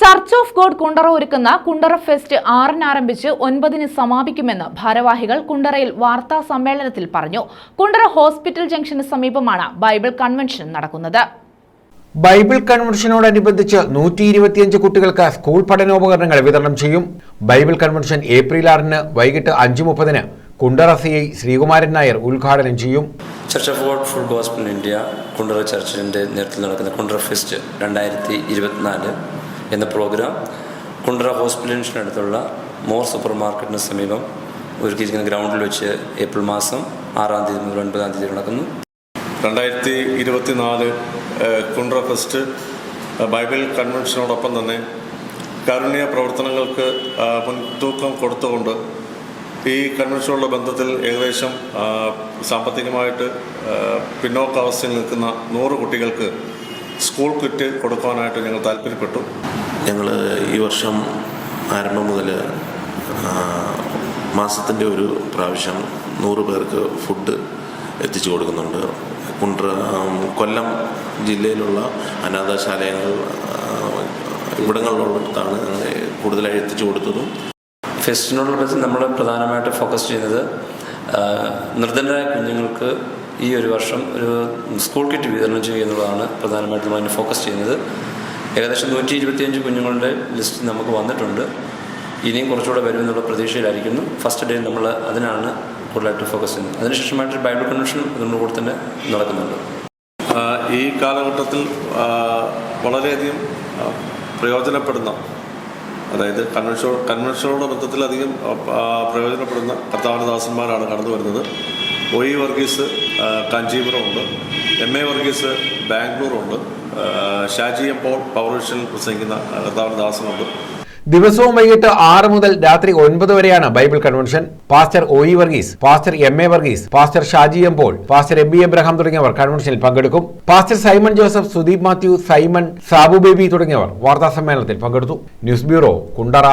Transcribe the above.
Church of God Kundara ഒരുക്കുന്ന Kundara fest ആറിന് ആരംഭിച്ച് ഒൻപതിന് സമാപിക്കുമെന്ന് ഭാരവാഹികൾ കുണ്ടറയിൽ വാർത്താ സമ്മേളനത്തിൽ പറഞ്ഞു. കുണ്ടറ ഹോസ്പിറ്റൽ ജംഗ്ഷന് സമീപമാണ് ബൈബിൾ കൺവെൻഷൻ നടക്കുന്നത്. ബൈബിൾ കൺവെൻഷനോടനുബന്ധിച്ച് നൂറ്റി ഇരുപത്തിയഞ്ച് കുട്ടികൾക്ക് സ്കൂൾ പഠനോപകരണങ്ങൾ വിതരണം ചെയ്യും. ബൈബിൾ കൺവെൻഷൻ ഏപ്രിൽ ആറിന് വൈകിട്ട് അഞ്ച് മുപ്പതിന് കുണ്ടറ സി ഐ ശ്രീകുമാരൻ നായർ ഉദ്ഘാടനം ചെയ്യും. Church of God full gospel India Kundara ചർച്ചിന്റെ നേതൃത്വത്തിൽ നടക്കുന്ന കുണ്ടറ ഫെസ്റ്റ് രണ്ടായിരത്തി ഇരുപത്തിനാല് എന്ന പ്രോഗ്രാം കുണ്ടറ ഹോസ്പിറ്റലിനടുത്തുള്ള മോർ സൂപ്പർ മാർക്കറ്റിന് സമീപം ഒരുക്കിയിരിക്കുന്ന ഗ്രൗണ്ടിൽ വെച്ച് ഏപ്രിൽ മാസം ആറാം തീയതി മുതൽ ഒൻപതാം തീയതി നടക്കുന്നു. രണ്ടായിരത്തി ഇരുപത്തിനാല് കുണ്ട്ര ഫെസ്റ്റ് ബൈബിൾ കൺവെൻഷനോടൊപ്പം തന്നെ കാരുണ്യ പ്രവർത്തനങ്ങൾക്ക് മുൻതൂക്കം കൊടുത്തുകൊണ്ട് ഈ കൺവെൻഷനുള്ള ബന്ധത്തിൽ ഏകദേശം സാമ്പത്തികമായിട്ട് പിന്നോക്കാവസ്ഥയിൽ നിൽക്കുന്ന നൂറ് കുട്ടികൾക്ക് സ്കൂൾ കിറ്റ് കൊടുക്കാനായിട്ട് ഞങ്ങൾ താല്പര്യപ്പെട്ടു. ഞങ്ങൾ ഈ വർഷം ആരംഭം മുതൽ മാസത്തിന്റെ ഒരു പ്രാവശ്യം നൂറ് പേർക്ക് ഫുഡ് എത്തിച്ചു കൊടുക്കുന്നുണ്ട്. കുണ്ട്ര കൊല്ലം ജില്ലയിലുള്ള അനാഥശാലയങ്ങൾ ഞങ്ങൾ കൂടുതലായി എത്തിച്ചു കൊടുത്തതും. ഫെസ്റ്റിനോടുള്ള നമ്മൾ പ്രധാനമായിട്ട് ഫോക്കസ് ചെയ്യുന്നത് നിർദ്ധനരായ നിർധനരായ കുഞ്ഞുങ്ങൾക്ക് ഈ ഒരു വർഷം ഒരു സ്കൂൾ കിറ്റ് വിതരണം ചെയ്യുക എന്നുള്ളതാണ് പ്രധാനമായിട്ടും അതിന് ഫോക്കസ് ചെയ്യുന്നത്. ഏകദേശം നൂറ്റി ഇരുപത്തിയഞ്ച് കുഞ്ഞുങ്ങളുടെ ലിസ്റ്റ് നമുക്ക് വന്നിട്ടുണ്ട്. ഇനിയും കുറച്ചുകൂടെ വരുമെന്നുള്ള പ്രതീക്ഷയിലായിരിക്കുന്നു. ഫസ്റ്റ് ഡേ നമ്മൾ അതിനാണ് കൂടുതലായിട്ട് ഫോക്കസ് ചെയ്യുന്നത്. അതിനുശേഷമായിട്ട് ബൈബിൾ കൺവെൻഷൻ അതിന്റെ കൂടെ തന്നെ നടക്കുന്നുണ്ട്. ഈ കാലഘട്ടത്തിൽ വളരെയധികം പ്രയോജനപ്പെടുന്ന അതായത് കൺവെൻഷൻ കൺവെൻഷനോട് ആ, പ്രയോജനപ്പെടുന്ന ദാസന്മാരാണ് കടന്നു വരുന്നത് ഒ ഇ വർഗീസ് കാഞ്ചീപുരമുണ്ട്. എം എ വർഗീസ് ബാംഗ്ലൂരുണ്ട്. ഷാജി എം പോൾ പൗർവിഷനിൽ പ്രസംഗിക്കുന്ന കർത്താവനദാസനുണ്ട് ദിവസവും വൈകിട്ട് ആറ് മുതൽ രാത്രി ഒൻപത് വരെയാണ് Bible convention. Pastor O E Varghese pastor M A Varghese pastor Shaji M Paul pastor M B Abraham തുടങ്ങിയവർ കൺവെൻഷനിൽ പങ്കെടുക്കും. Pastor Simon Joseph Sudeep Mathew Simon Sabu baby തുടങ്ങിയവർ വാർത്താ സമ്മേളനത്തിൽ പങ്കെടുത്തു. News bureau Kundara.